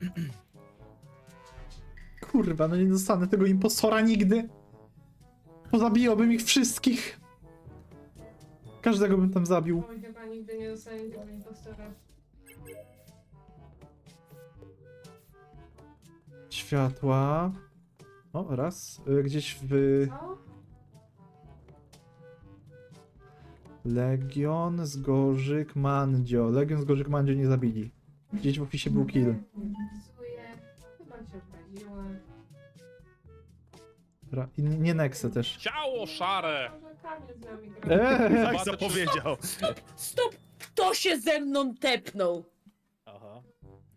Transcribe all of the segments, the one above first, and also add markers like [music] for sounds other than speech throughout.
[clears throat] Kurwa, no nie dostanę tego impostora nigdy. Pozabijałbym ich wszystkich. Każdego bym tam zabił. Oj, chyba nigdy nie dostanie tego impostora. Światła. O, raz. Y, Gdzieś w Co? Legion, Zgorzyk, Mandzio. Legion, Zgorzyk, Mandzio nie zabili. Gdzieś w opisie był kill. Ra- I nie Nexe też. Ciało szare! Eee, Tak Zobaczę, zapowiedział. Stop! Kto się ze mną tepnął? Aha.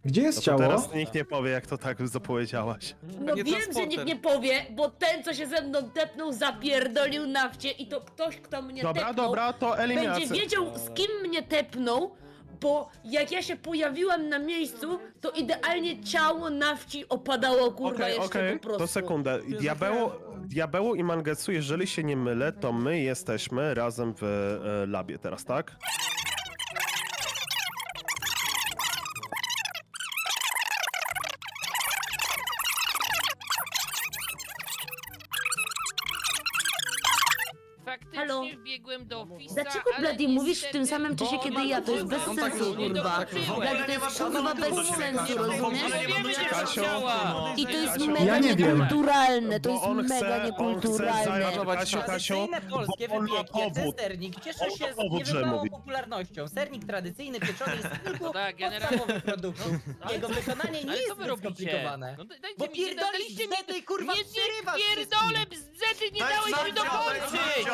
gdzie jest No to ciało? teraz nikt nie powie, jak to tak zapowiedziałaś. No wiem, że nikt nie powie, bo ten, co się ze mną tepnął, zapierdolił nafcie i to ktoś, kto mnie Dobra, tepnął, dobra, to będzie eliminacja. wiedział, z kim mnie tepnął, bo jak ja się pojawiłam na miejscu, to idealnie ciało nafci opadało, kurwa, Okej, jeszcze okej, po prostu. to sekundę. Diabeł, Diabeł i Mangetsu, jeżeli się nie mylę, to my jesteśmy razem w e, labie teraz, tak? Wbiegłem do ofisa, Dlaczego ale Bloody mówisz w tym niestety- samym czasie, kiedy ja? To jest bez On tak sensu, kurwa. Bloody, to jest kurwa bez sensu, rozumiesz? I to jest mega Ja nie wiem. niekulturalne, to jest mega niekulturalne. Kasio, Tradycyjne polskie bo on ma wypieki, jak powód. sernik, cieszą się On ma z powód, że niebywałą mówi. popularnością. Sernik tradycyjny, pieczony z kilku No tak, generalnie- podstawowych produktów. Jego wykonanie nie Ale co jest wy zbyt robicie? skomplikowane. No dajcie Bo mi, nie pierdolisz daliście mi... kurwa, Nie, nie przerywasz pierdolę bzdety, nie dałeś mi dokończyć!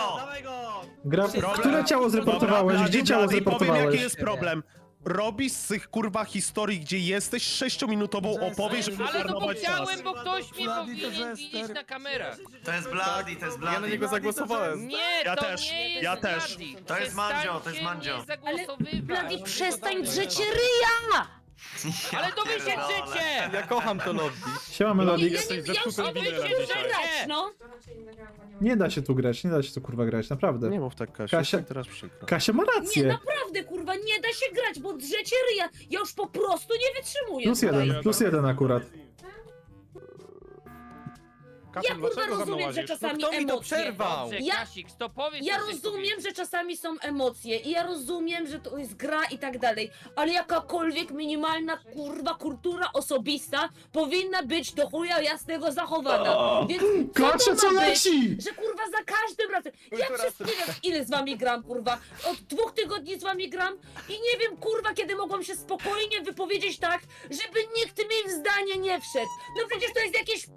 Gra... Problem- Które ciało zreportowałeś? Gdzie ciało Blady, powiem, zreportowałeś? jaki jest problem. Robisz z tych kurwa historii, gdzie jesteś sześciominutową opowieść, żeby Ale to zmarnować czas. powiedziałem, bo ktoś mnie powinien widzieć na kamerach. To jest Bloody, to jest Bloody. Ja na niego zagłosowałem. Nie, Ja to też, nie jest ja też. Bloody. To jest Mandzio, to jest Przestańcie Mandzio. mnie zagłosowywać. Bloody, przestań drzeć ryja! Ale to wy się drzecie! Ja kocham to lobby. Siema Ja, Melodix. ja, ja, ja już nie dzisiaj. grać, no. Nie nie. Nie da się tu grać, nie da się tu kurwa grać, naprawdę. Nie mów tak, Kasiu, Kasia- Kasia... teraz przykro. Kasia ma Nie, rację. naprawdę, kurwa, nie da się grać, bo drzecie ryja. Ja już po prostu nie wytrzymuję Plus tutaj. jeden, plus jeden akurat. Ja kurwa rozumiem, że czasami Kto mi to emocje. przerwał? Dobrze, Ja- Kasik, to powiedz Ja co rozumiem, że czasami są emocje i ja rozumiem, że to jest gra i tak dalej, ale jakakolwiek minimalna kurwa kultura osobista powinna być do chuja jasnego zachowana. Więc co Kasia, to co ma być? leci? Że kurwa za każdym razem. Ja przez nie wiem ile z wami gram, kurwa. Od dwóch tygodni z wami gram i nie wiem kurwa kiedy mogłam się spokojnie wypowiedzieć tak, żeby nikt mi w zdanie nie wszedł. No przecież to jest jakieś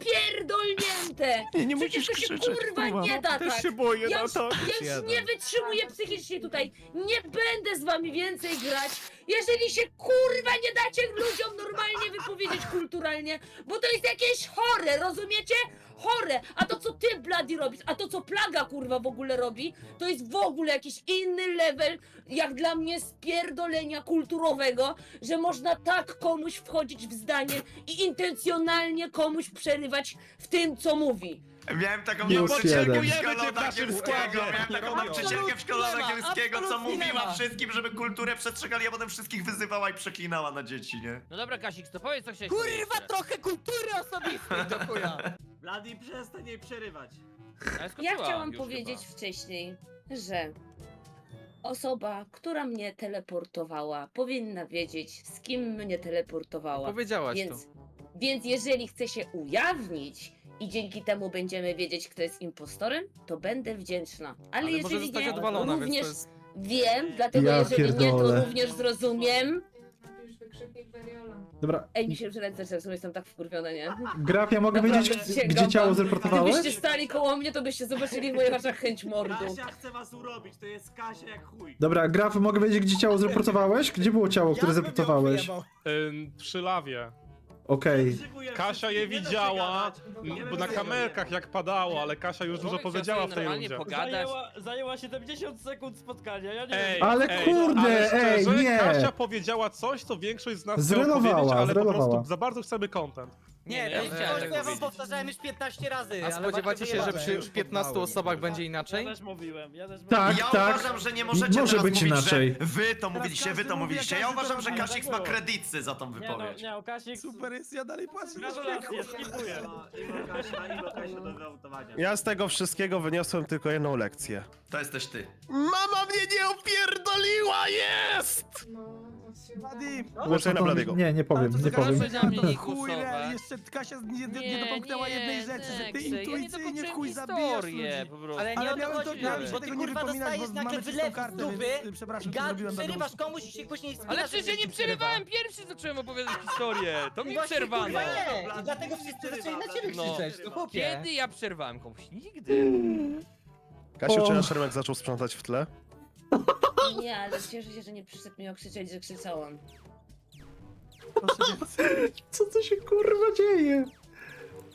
Nie, nie Przecież musisz to się krzyczeć, kurwa kurwa. nie da Też tak. się boję, Ja no już, to... ja już nie wytrzymuję psychicznie tutaj. Nie będę z wami więcej grać, jeżeli się kurwa nie dacie ludziom normalnie wypowiedzieć kulturalnie, bo to jest jakieś chore, rozumiecie? Chore! A to co ty, Bloody, robisz, a to co Plaga kurwa w ogóle robi, to jest w ogóle jakiś inny level, jak dla mnie spierdolenia kulturowego, że można tak komuś wchodzić w zdanie i intencjonalnie komuś przerywać w tym, co mówi. Miałem taką Plus nauczycielkę jeden. w naszym składzie. miałem taką nauczycielkę w szkole ma, angielskiego, co absolutnie mówiła ma. wszystkim, żeby kulturę przestrzegali, a potem wszystkich wyzywała i przeklinała na dzieci, nie? No dobra, Kasik, to powiedz co chciałeś Kurwa, powiedzieć. trochę kultury osobistej do chuja. Blady, przestań jej przerywać. Ale Ja skończyła chciałam już powiedzieć chyba. wcześniej, że osoba, która mnie teleportowała, powinna wiedzieć, z kim mnie teleportowała. Powiedziałaś to. Więc, więc jeżeli chce się ujawnić i dzięki temu będziemy wiedzieć, kto jest impostorem, to będę wdzięczna. Ale, Ale może jeżeli zostać nie, odwalona, więc również to jest... wiem, dlatego Ja jeżeli nie, pierdolę. to również zrozumiem. Napisz wykrzyknik Beriola. Dobra, Ej, mi się już ręce trzęsą, jestem tak wkurwiona, nie? Graf, ja mogę Naprawdę, wiedzieć, sięgam gdzie ciało wam. zreportowałeś? Gdybyście stali koło mnie, to byście zobaczyli w moich oczach chęć mordu. Kasia chce was urobić, to jest Kasia jak chuj. Dobra, Graf, mogę wiedzieć, gdzie ciało zreportowałeś? Gdzie było ciało, które zreportowałeś? Ym, przy lawie. Okej. Kasia je wszystkich, nie da się widziała, gadać. m, Nie bo na kamerkach jak padało, ale Kasia już dużo powiedziała w tej normalnie rundzie. pogadać. Zajęła, zajęła 70 sekund spotkania, ja nie Ej, wiem. Ale ej, kurde, ale szczerze, ej, nie. Kasia powiedziała coś, co większość z nas chciała Zrelowała, powiedzieć, ale po zrelowała. prostu za bardzo chcemy content. Nie, to nie jest chciałem coś, co tego ja wam powiedzieć. powtarzałem już 15 razy. A ale spodziewacie się, że przy 15 osobach będzie inaczej? Ja też mówiłem, ja też Tak, mówiłem. Ja tak. uważam, że nie możecie Może teraz być mówić, inaczej. że wy to mówiliście, wy każdy to mówi, mówiliście. Ja każdy to uważam, że robi. Kasix ma kredycy za tą Nie no, wypowiedź. nie, Kasik... Super jest, ja dalej płacę. Gratulacje, skipuję. Iwo Kasia, Iwo Kasia do wyautowania. Ja z tego wszystkiego wyniosłem tylko jedną lekcję. To jesteś ty. Mama mnie nie opierdoliła, jest! No, to się Buddy, udało. Głosuję na to- Bladiego. Nie, nie powiem, nie powiem. [laughs] Nie jeszcze Kasia nie, nie, Nie, nie dopomknęła jednej rzeczy, że ty intuicyjnie chuj zabijasz ludzi. po prostu. Ale nie Ale o to miałem to- chodzi, miałem Dawid, się bo ty tego nie kurwa wypominać, dostajesz bo nagle mamy czystą wylew kartę, dupy, więc, y, przepraszam, co gad, zrobiłem za przerywasz komuś i się później spinasz, Ale że przecież ja nie przerywałem pierwszy, zacząłem opowiadać historię. To mi Właśnie, przerwano. nie. I dlatego wszyscy zaczęli na ciebie No. krzyczeć, to chłopie. Kiedy ja przerwałem komuś? Nigdy. Kasiu, czy nasz Remek zaczął sprzątać w tle? Nie, ale cieszę się, że nie przyszedł mi okrzyczeć, że krzyczałam. [laughs] Co to się kurwa dzieje?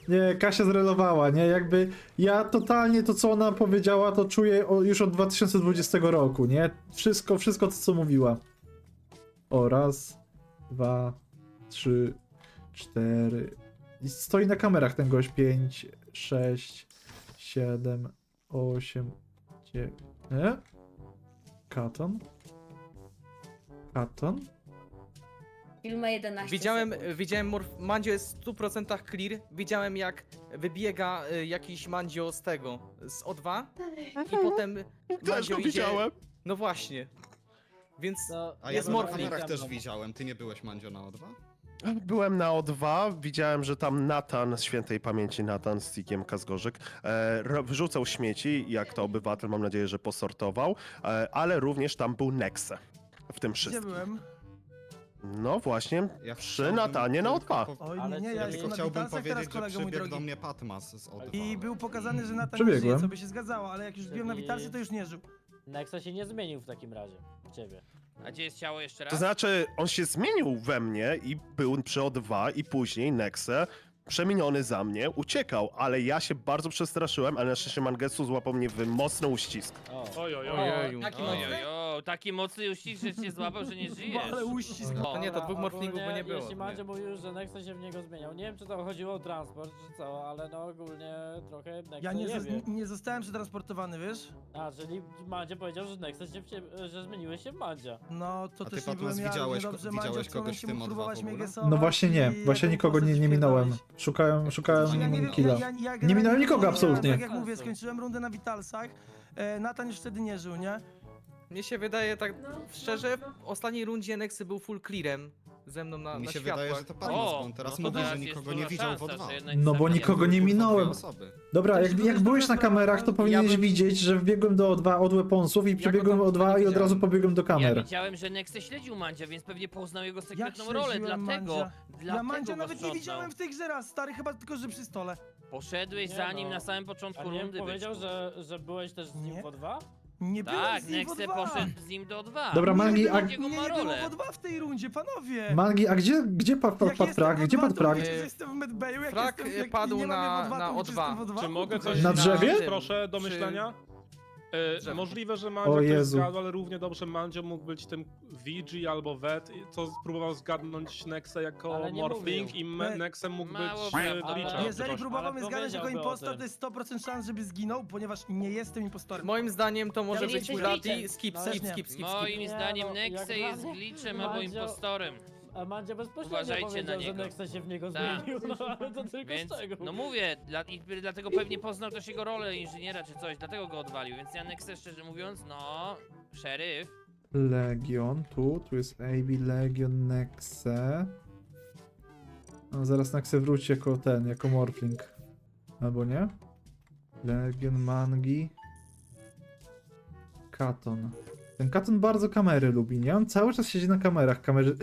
Nie, Kasia zrelowała, nie? Jakby ja totalnie to, co ona powiedziała, to czuję już od 2020 roku, nie? Wszystko, wszystko to, co mówiła. O, raz, dwa, trzy, cztery. I stoi na kamerach ten gość. Pięć, sześć, siedem, osiem, dziewięć. Nie? Katon? Katon? Film ma 11 Widziałem, sekund. widziałem Morf... Mandzio jest w 100% clear. Widziałem jak wybiega y, jakiś Mandzio z tego, z O2 i potem Też Mandzio go idzie... widziałem. No właśnie. Więc No, jest Morfling. widziałem, ty nie byłeś Mandzio na O2? Byłem na O2, widziałem, że tam Natan, z świętej pamięci Natan z Tikiem Kazgorzyk, e, ro- wyrzucał śmieci, jak to obywatel, mam nadzieję, że posortował, e, ale również tam był Nexe w tym Gdzie wszystkim. byłem? No właśnie, Ja przy Natanie na O2. Oj, Ale nie, nie, ja ja tylko jestem na chciałbym Witalsach teraz, powiedzieć, że kolego mój przybiegł do drogi. mnie Patmas z O2. I był pokazany, że Natan nie Przebiegłem. żyje, co by się zgadzało, ale jak już wbiłem na Czyli- Witalsy, to już nie żył. Nexa się nie zmienił w takim razie. Ciebie. A gdzie jest ciało jeszcze raz? To znaczy, on się zmienił we mnie i był przy O2 i później Nexe, przemieniony za mnie, uciekał, ale ja się bardzo przestraszyłem, ale na szczęście Mangetsu złapał mnie w mocny uścisk. O. Oj, oj, oj. Ojeju. Taki Oj, mocny? oj, oj, taki mocny uścisk, że cię złapał, że nie [laughs] żyjesz. Ale uścisk. No. To nie, to dwóch morflingów by nie było. Jeśli Mandzio mówił, że Nexa się w niego zmieniał, nie wiem czy to chodziło o transport czy co, ale no ogólnie trochę Nexa Ja nie, nie wie. nie zostałem przetransportowany, wiesz? A, czyli Mandzio powiedział, że Nexa się w ciebie, że zmieniłeś się w Mandzia. No, to A ty, też nie byłem ja, widziałeś ko- widziałeś Mandzio w kogoś w tym mógł O2 próbować w mnie ogóle? gesować No właśnie nie, i właśnie nikogo nie, postać nie minąłem. wpierdolić. Szukałem, szukałem Ja nie wiem, killa. ja, ja, ja Nie minąłem nikogo nie- absolutnie. Tak jak mówię, skończyłem rundę na Witalsach. E, Natan już wtedy nie żył, nie? Mnie się wydaje tak No, szczerze, no, w ostatniej rundzie Nexy był full clearem ze mną na, Mi na się światłach. wydaje, że to bo on teraz no to mówi, że teraz nikogo jest nie widział w szansa, O2. że jednak No bo nikogo nie minąłem. osoby. Dobra, jak, byłeś jak byłeś na kamerach, to powinieneś Ja bym- widzieć, że wbiegłem do O2 od weaponsów i przebiegłem tam O2 i od razu pobiegłem do Ja kamer. widziałem, że Nexe śledził Mandzia, więc pewnie poznał jego sekretną rolę, śledziłem dlatego, Mandzia? dlatego Ja Mandzia go nawet nie widziałem w tej grze raz, stary, chyba tylko, że przy stole. Poszedłeś Nie za nim no. na samym A początku nie rundy. powiedział, byczku. że, że byłeś też z nim Nie. w O2? Nie Tak, z nim w Nexe O2. poszedł z nim do O2. Dobra, Nie Mangi, a- Nie, nie było w O2 w tej rundzie, panowie! Mangi, a gdzie, gdzie pa, pa, Jak padł jestem frag? w Gdzie O2, padł mówicie, że jestem w medbayu, jak jestem, jak padł nie na- w O2, na to mówicie, O2. że jestem w O2? Czy mogę coś? Na drzewie? Proszę do myślenia. E, możliwe, że O Mandzio ktoś Jezu. zgadł, ale równie dobrze Mandzio mógł być tym VG albo Vet, co spróbował zgadnąć Nexe jako Ale nie Morphling mówił. i Me- Nie. Nexe mógł Mało być e. Jeżeli coś. próbował mnie Ale zgadać jako powiedziałby o impostor, tym. to jest 100% szans, żeby zginął, ponieważ nie jestem impostorem. Moim zdaniem to może być jesteś Bloody, skip, No, skip, skip, skip, skip. Moim Nie, zdaniem no, Nexe jest Mandzio- glitchem albo Mandzio- impostorem. A Mandzio bezpośrednio Uważajcie powiedział, na że niego. Nexa się w niego Tak. zmienił, no ale to tylko Więc, z czego? no mówię, dla, i dlatego pewnie poznał też jego rolę inżyniera czy coś, dlatego go odwalił, więc ja Nexe szczerze mówiąc, no, szeryf, Legion, tu, tu jest AB, Legion, Nexe. No, zaraz Nexe wróci jako ten, jako Morphling. Albo nie? Legion, Mangi. Katon. Ten Katon bardzo kamery lubi, nie? On cały czas siedzi na kamerach, kamery...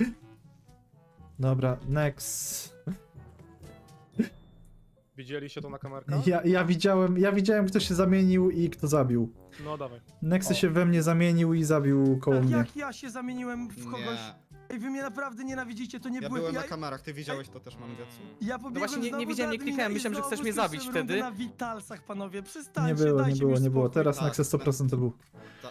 Dobra, Nex. Widzieliście to na kamerkach? Ja, ja widziałem, ja widziałem kto się zamienił i kto zabił. No dawaj. Nexy się we mnie zamienił i zabił koło Tak, mnie. jak ja się zamieniłem w kogoś. Nie. Ej, wy mnie naprawdę nienawidzicie, to nie Ja byłem... byłem ja, na kamerach, ty widziałeś to też, Mangetsu? ja pobiegłem właśnie nie- nie znowu widziałem, do nie kliknąłem, i myślałem, że chcesz mnie zabić wtedy. rundę na Witalsach, panowie, przestańcie, Nie było, nie było, nie było. spokój. Teraz Tak, Nexus 100% to był. Ta,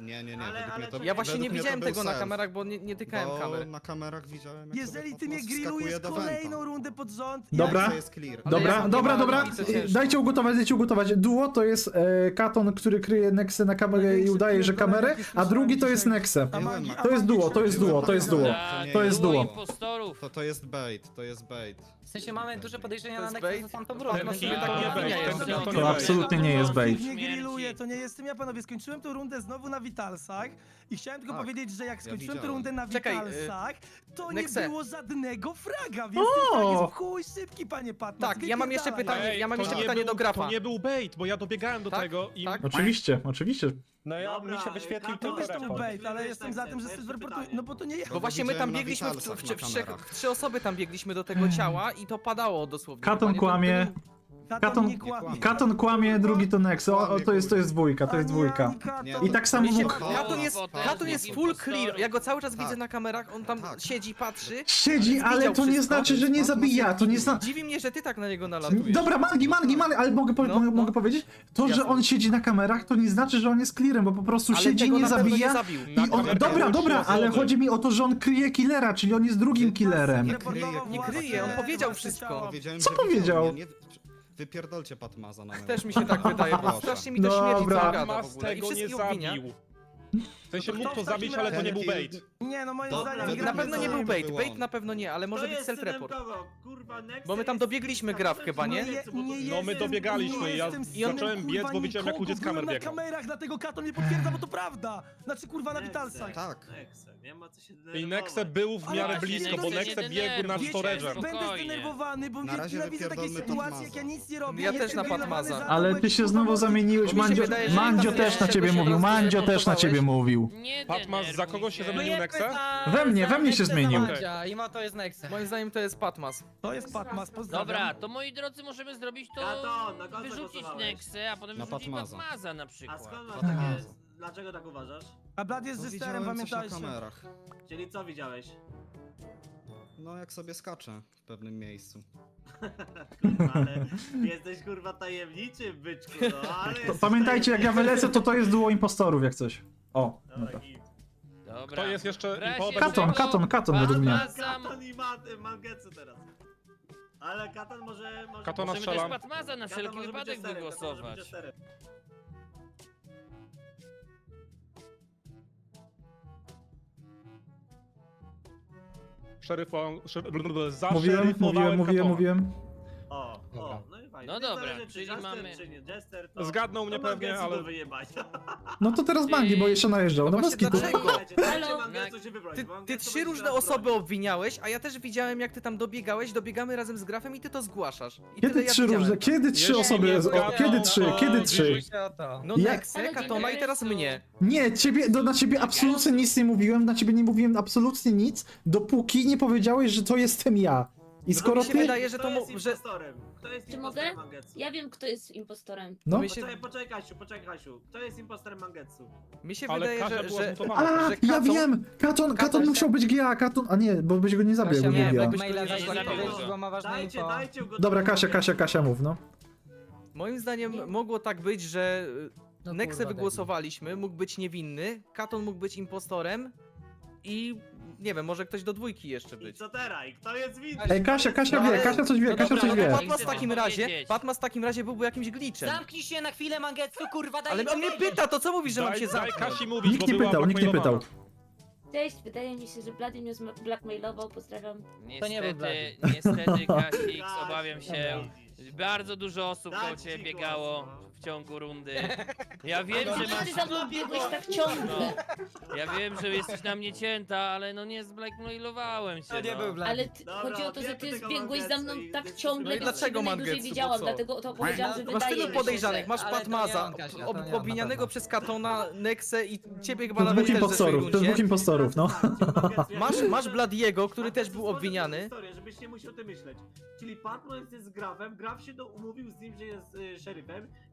nie, nie, nie. Ale- ale to. Ja właśnie nie widziałem tego na kamerach, bo nie, nie tykałem bo kamer. na kamerach widziałem, jak Jeżeli ty mnie grillujesz kolejną rundę pod rząd... Dobra. To jest clear. Dobra, dobra, dobra. Dajcie ugotować, dajcie ugotować. Duo to jest e, Katon, który kryje Nexę na kamerę i udaje, że kamerę, a drugi to jest Nexę. To jest duo, to jest duo, to jest duo. To jest duo. To, jest bait, to jest bait. W sensie mamy duże podejrzenia na Nexus, że tam to To absolutnie nie jest bait. Nie to nie jestem ja, panowie. Skończyłem tę rundę znowu na Witalsach i chciałem tylko Tak. powiedzieć, że jak skończyłem tę rundę na Czekaj, y, to nie było żadnego fraga, więc ten frag jest chuj szybki, panie Patman. Tak, ja mam jeszcze pytanie. ja mam jeszcze pytanie był- do Grafa. To nie był bait, bo ja dobiegałem do Tak, tego i... tak. Oczywiście, oczywiście. No ja Dobra, mi się wyświetlił to Robisz to był bait, ale jestem za tym, że Pierwsze reportuj. No bo to nie ja. Bo właśnie my tam biegliśmy, w, w, w, w trzy osoby tam biegliśmy do tego ciała i to padało dosłownie. Katon kłamie. Katon, nie kłamie. Katon kłamie, drugi to Nexo. O, o, to jest, to jest dwójka, to jest dwójka. I tak samo Wuk. Katon jest, Katon jest full clear, ja go cały czas widzę na kamerach, on tam siedzi, patrzy. Siedzi, ale to nie znaczy, że nie zabija, to nie znaczy... Dziwi mnie, że ty tak na niego nalatujesz. Dobra, mangi, mangi, mangi, ale mogę, po, No, mogę no. powiedzieć? To, że on siedzi na kamerach, to nie znaczy, że on jest clearem, bo po prostu Ale siedzi, tego nie zabija. nie on, dobra, dobra, ale chodzi mi o to, że on kryje killera, czyli on jest drugim killerem. Nie kryje, on powiedział wszystko. Co powiedział? Wypierdolcie Patmaza na mnie. Też mi się tak wydaje, bo strasznie mi to śmierdzi Dobra. cała gada w Mas ogóle. Tego nie zabił. W sensie mógł to zabić, ale to nie był bait. Nie, no moim Dobra, zdaniem... to- Na pewno nie był bait, bait na pewno nie, ale może być self-report. Kurwa, Bo my tam dobiegliśmy gra w chyba, nie? Nie, no nie jestem- my dobiegaliśmy, nie ja jestem zacząłem biec, bo widziałem, jak nikogo, ludzie z kamer byłem biegną. na kamerach, dlatego Katon nie potwierdza, bo to prawda! Znaczy kurwa na Witalsa. Tak. Nexe, nie ma co się denerwować. I Nexe był w miarę blisko, bo Nexe biegł denerwuj, nad Wiecie. Będę zdenerwowany, bo Na razie nienawidzę takiej sytuacji, jak ja nic nie robię. Ja też na Padmaza. Ale ty się znowu zamieniłeś, Mandzio, Mandzio też na ciebie mówił, Mandzio też na ciebie mówił zmienił. Nie Patmas, za kogo się denerwuj zamienił Nexa? We mnie, we mnie się zmienił. I ma to jest Nexa. Moim zdaniem to jest Patmas. To jest Patmas, pozdrawiam. Dobra, to moi drodzy, możemy zrobić to. Ja to, wyrzucić głosowałeś. Nexę, a potem Na wyrzucić Patmaza. Patmaza na A skąd masz takie... Dlaczego tak uważasz? A Blad jest no Bo zesterem, widziałem pamiętajcie. kamerach. Czyli co widziałeś? No jak sobie skaczę w pewnym miejscu. Kurwa, [laughs] ale jesteś kurwa tajemniczy, byczku, no ale... To, pamiętajcie, jak ja wylecę, to to jest duo impostorów, jak coś. O, no no Dobra, Dobra. To jest jeszcze Katon, katon, katon według mnie. Katon i ma y, Mangetsu teraz. Ale Katon może... może Katona Możemy też. Patmaza na wszelki może wypadek wygłosować. Szeryfą, szer... blablabla, za Mówiłem, mówiłem, mówiłem, mówiłem. O, o, no i fajne. No dobra, zależy, czy Jester, mamy- Czy nie Jester, to... Zgadnął mnie pewnie, ale- wyjebać. [laughs] No to teraz Mangi, bo jeszcze najeżdżał. No bez kitu. Ty, ty trzy różne osoby obwiniałeś, a ja też widziałem jak ty tam dobiegałeś, dobiegamy razem z grafem i ty to zgłaszasz. I Kiedy trzy różne, kiedy trzy osoby, kiedy trzy, kiedy trzy? No Ja- Nexe, Katoma i teraz mnie. Nie, ciebie, na ciebie absolutnie nic nie mówiłem, na ciebie nie mówiłem absolutnie nic, dopóki nie powiedziałeś, że to jestem ja. I no skoro mi się ty... wydaje, że to jest że... impostorem? Kto jest Czy impostorem mogę? Mangetsu? Ja wiem, kto jest impostorem. No, Mi się, Poczekaj, poczekaj Kasiu, poczekaj Kasiu. Kto jest impostorem Mangetsu? mi się Ale wydaje, Kasia że, że. A, że ja wiem! Katon, Katon Katon- musiał być GA, Katon... A nie, bo byś go nie zabił, nie, Nie, Dajcie, go Dobra, Kasia, Kasia, Kasia, mów, no. moim zdaniem mogło tak być, że Nexę wygłosowaliśmy, mógł być niewinny, Katon mógł być impostorem i nie wiem, może ktoś do dwójki jeszcze I być. co teraz? Kto jest winny? Ej, Kasia, Kasia no wie, Kasia coś wie, no Kasia dobra, coś no wie. to Patmas w takim razie, powiedzieć. Patmas w takim razie byłby jakimś glitchem. Zamknij się na chwilę, Mangetsu, kurwa, daj Ale on mnie pyta, to co mówisz, że mam się Daj zamknąć? Kasi mówić, Nikt nie pytał, nikt nie pytał. Cześć, wydaje mi się, że Vladimir zma- blackmailował, pozdrawiam. Niestety, nie był niestety, Kasix, [laughs] obawiam się. Bardzo dużo osób koło ciebie biegało. No ciągu rundy. [laughs] Ja wiem, że masz... Tak ciągle. No. Ja wiem, że jesteś na mnie cięta, ale no nie zblackmailowałem cię. To nie no. Ale chodzi o to, że ty tego biegłeś za mną tak ciągle, no dlaczego że Mangetsu, najdłużej dlatego to powiedziałam, że Masz wydaje się, podejrzanych, masz Patmaza, obwinianego przez Katona, Nexę i ciebie chyba To nawet dwóch impostorów, to dwóch impostorów, no. Masz, masz Bladiego, który też był obwiniany. Żebyś nie musiał o tym myśleć. Czyli Patmos jest z Grafem, Graf się do, umówił z nim, że jest y,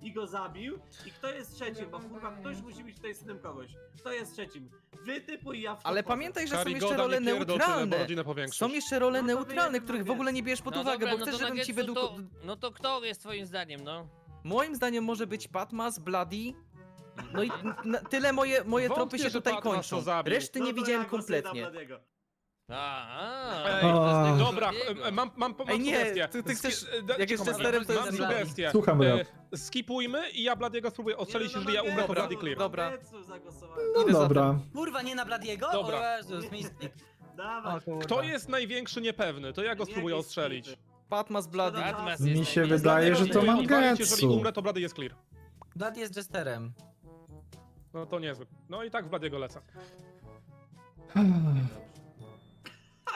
i go go zabił i kto jest trzecim, bo kurwa ktoś musi być tutaj synem kogoś. Kto jest trzecim? Wy typu i ja w Ale pamiętaj, że są jeszcze role neutralne. Są jeszcze role No neutralne, wiem, których w ogóle nie bierzesz pod no uwagę, bo no chcesz, żebym tak ci według... No to, no to kto jest twoim zdaniem, no? Moim zdaniem może być Patmas, Bloody... No i tyle moje, moje Wątpię, tropy się tutaj kończą. Reszty No nie widziałem ja kompletnie. Bladiego. A, Ej, Dobra, e, mam, mam, mam Ej, nie, sugestię. ty- ty Ski- chcesz- e, da- jak jest cicho, testerem, to mam jest sugestię. Słucham. E, Skipujmy i ja Bladiego spróbuję ostrzelić, Nie, no, jeżeli ja umrę, to Bloody clear. Dobra. No Idę za dobra. Kurwa, nie na Bladiego? Dobra. O Jezus, mistyk. Dawaj. Kto jest największy niepewny? To ja go spróbuję ostrzelić. skipy. Patmas. Szkoda czasu. jest Mi się wydaje, że to Spróbuję odwalić, Jeżeli umrę, to Blady jest clear. Blad jest jesterem. No to niezły. No i tak w Bladiego lecę.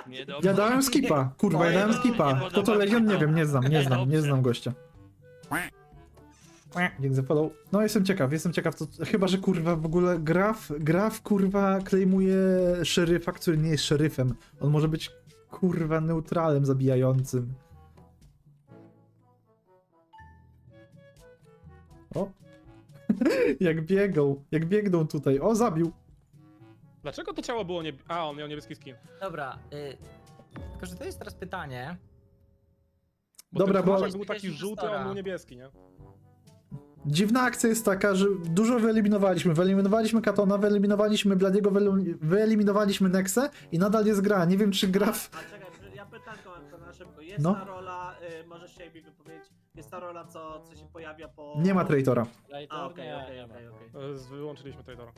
Niedobrze. Ja dałem skipa, kurwa, ja dałem skipa. Kto to Legion? Nie wiem, nie znam, nie znam, nie znam gościa. Dzięki za follow. No jestem ciekaw, jestem ciekaw, co, chyba, że kurwa w ogóle Graf, Graf kurwa klejmuje szeryfa, który nie jest szeryfem. On może być kurwa neutralem zabijającym. O! [laughs] jak biegał, jak biegną tutaj. O, zabił. Dlaczego to ciało było nie... A, on miał niebieski skin. Dobra, y... Tylko, że to jest teraz pytanie. Bo Dobra, ten bo- był taki żółty, a on impostora. był niebieski, nie? Dziwna akcja jest taka, że dużo wyeliminowaliśmy. Wyeliminowaliśmy Katona, wyeliminowaliśmy Bladiego, wyelu- wyeliminowaliśmy Nexę i nadal jest gra. Nie wiem, czy gra w... A czekaj, ja pytanko mam to na szybko. Jest No. ta rola, y, możesz się mi wypowiedzieć, jest ta rola, co, co się pojawia po... Nie ma traitora. A, Traitor? okej, okej, okej, okej. E, z- Wyłączyliśmy Traidora.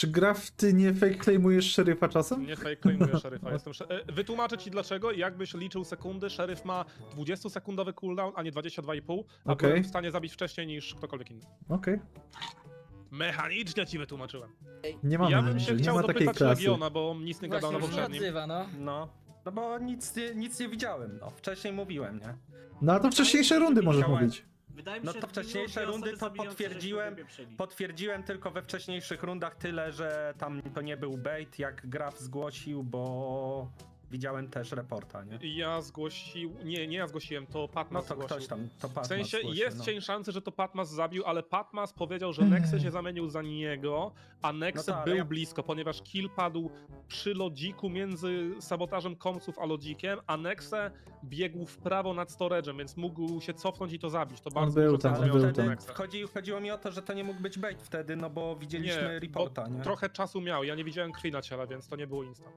Czy Graf, ty nie fake claimujesz szeryfa czasem? Nie fake claimuję szeryfa. [laughs] Jestem sze... e, Wytłumaczę ci dlaczego. Jakbyś liczył sekundy, szeryf ma 20-sekundowy cooldown, a nie 22,5, a Okej. byłem w stanie zabić wcześniej niż ktokolwiek inny. Okej. Mechanicznie ci wytłumaczyłem. Nie mamy ja bym ninja, się nie chciał ma takiej dopytać klasy. Legiona, bo nic nie gadał na się nie poprzednim. odzywa, no. No, no bo nic, nie- nic nie widziałem, no. Wcześniej mówiłem, nie? No a to wcześniejsze rundy możesz Chciałem- mówić. Wydaje mi No się, to że wcześniejsze dwie rundy to potwierdziłem- żeśmy wypieprzyli. Potwierdziłem tylko we wcześniejszych rundach tyle, że tam to nie był bait, jak Graf zgłosił, bo widziałem też reporta, nie? Ja zgłosił. Nie, nie ja zgłosiłem, to No Patmas to zgłosił. ktoś tam, to Patmas W sensie zgłosił, jest no. cień szansy, że to Patmas zabił, ale Patmas powiedział, że Nexe się zamienił za niego, a Nexe No ale był ja- blisko, ponieważ kill padł przy lodziku między sabotażem komsów a lodzikiem, a Nexe biegł w prawo nad storage'em, więc mógł się cofnąć i to zabić. To bardzo był dużo tam, był. Nexe. Chodzi, chodziło mi o to, że to nie mógł być bait wtedy, no bo widzieliśmy Nie, reporta, bo nie? trochę czasu miał, ja nie widziałem krwi na ciele, więc to nie było instant.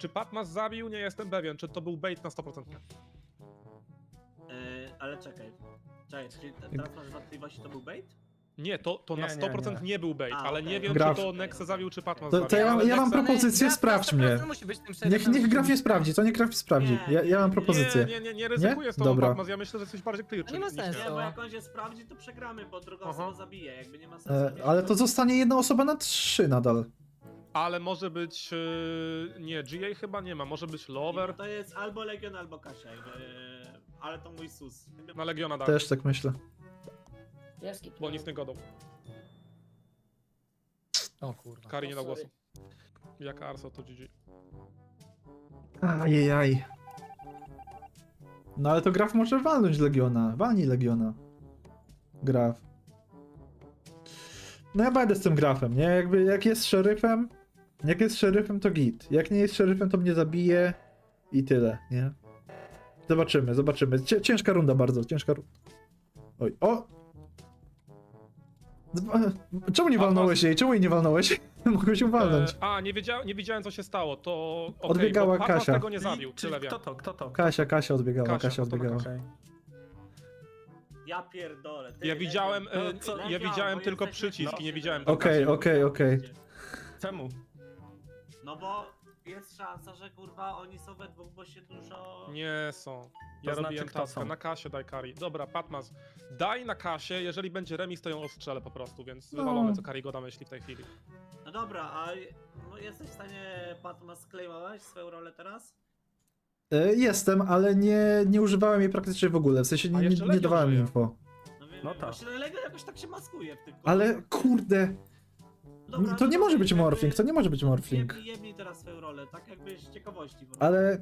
Czy Patmas zabił? Nie jestem pewien, czy to był bait na 100%. nie. E, ale czekaj. Czekaj, czyli te- teraz masz wątpliwości, to był bait? Nie, to, to na Nie, nie, 100% nie, nie. był bait, A, ale okej. nie wiem, Graf. czy to Nexe zabił, czy Patmas To, zabił. to ja, ale ja mam Nexe- propozycję, sprawdź 100% mnie. musi być tym Niech, niech Graf nie sprawdzi, to niech Graf sprawdzi. Nie, Ja, ja mam nie, propozycję. Nie, nie, nie, nie ryzykuję z tobą, Dobra. Patmas, ja myślę, że jesteś bardziej clear. A nie ma sensu. Nie, bo jak on się sprawdzi, to przegramy, bo druga Aha. osoba zabije, jakby nie ma sensu. E, ale to zostanie jedna osoba na trzy nadal. Ale może być. Yy, nie, GA chyba nie ma, może być Lover. To jest albo Legion, albo Kasia, e, ale to mój sus. Na Legiona dam, Też tak myślę. Ja bo nic nie godał. O kurwa. Kari nie dał sorry. głosu. Jak Arso to GG. Ajajaj. No ale to Graf może walnąć Legiona. Walnij Legiona. Graf. No ja będę z tym Grafem, nie? Jakby jak jest szeryfem, jak jest szeryfem to git. Jak nie jest szeryfem to mnie zabije i tyle, nie? Zobaczymy, zobaczymy. Ciężka runda bardzo, ciężka runda. Oj, o! Czemu nie walnąłeś jej? Czemu jej nie walnąłeś? [laughs] Mogłeś ją walnąć. E, a, nie, wiedział, nie widziałem co się stało, to. okej, Odbiegała bo Kasia. tego nie zabił, Czyli tyle wiem. kto to, kto to? Kasia, Kasia odbiegała, Kasia, Kasia, to odbiegała. Ja pierdolę. Ty, Ja widziałem, No e, co, ja Legion, widziałem tylko przyciski, no. nie widziałem Okej, okej, okej. Czemu? No bo jest szansa, że kurwa oni są we dwóch, bo się dużo... Nie są. Ja To znaczy, robiłem kto taskę, są? na kasie daj Kari. Dobra, Patmas, daj na kasie, jeżeli będzie remis, to ją ostrzelę po prostu, więc No. wywalone co Kari Goda myśli w tej chwili. No dobra, a no jesteś w stanie Patmas sklejmować swoją rolę teraz? E, Jestem, ale nie, nie używałem jej praktycznie w ogóle. W sensie nie, nie, jeszcze nie Legion dawałem żyje. info. No, wiem, No tak. Właśnie Legion jakoś tak się maskuje w tym Ale kurde, Dobra, to nie może być jakby- morphling, to nie może być morphling. Jebnij, jebnij teraz swoją rolę, tak jakby z ciekawości. prostu. Ale...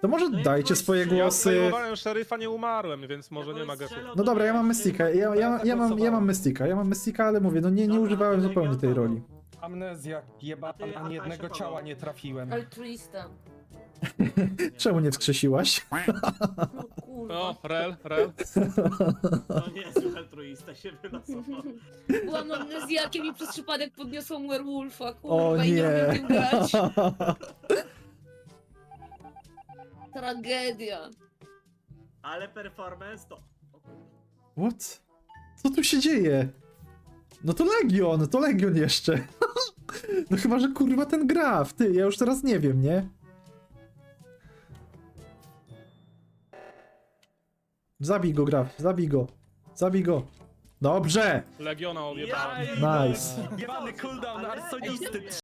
To może No dajcie ktoś swoje strzela, Ja głosy... sklejmowałem szeryfa, nie umarłem, więc może nie ma strzelał, No dobra, ja mam Mystika, ja, ja, ja, mam, ja mam Mystika, ja mam Mystika, ale mówię, no nie, nie Dobra, używałem to zupełnie tej Legion, roli. Amnezja jebana, A ty, a ani jednego ciała nie trafiłem. Altruista. [laughs] Czemu nie wskrzesiłaś? No kurwa. O, rel, rel. To nie jest altruista się wylosował. Byłam amnezjakiem i przez przypadek podniosłam werewolfa, kurwa, O i nie umiem tym grać. [laughs] Tragedia. Ale performance to... O kurwa. What? Co tu się dzieje? No to Legion, to Legion jeszcze. [laughs] No chyba, że kurwa ten graf, ty, ja już teraz nie wiem, nie? Zabij go, graf, zabij go. Zabij go. Dobrze! Legiona odjebałem. Nice. Jebany cooldown arsonisty.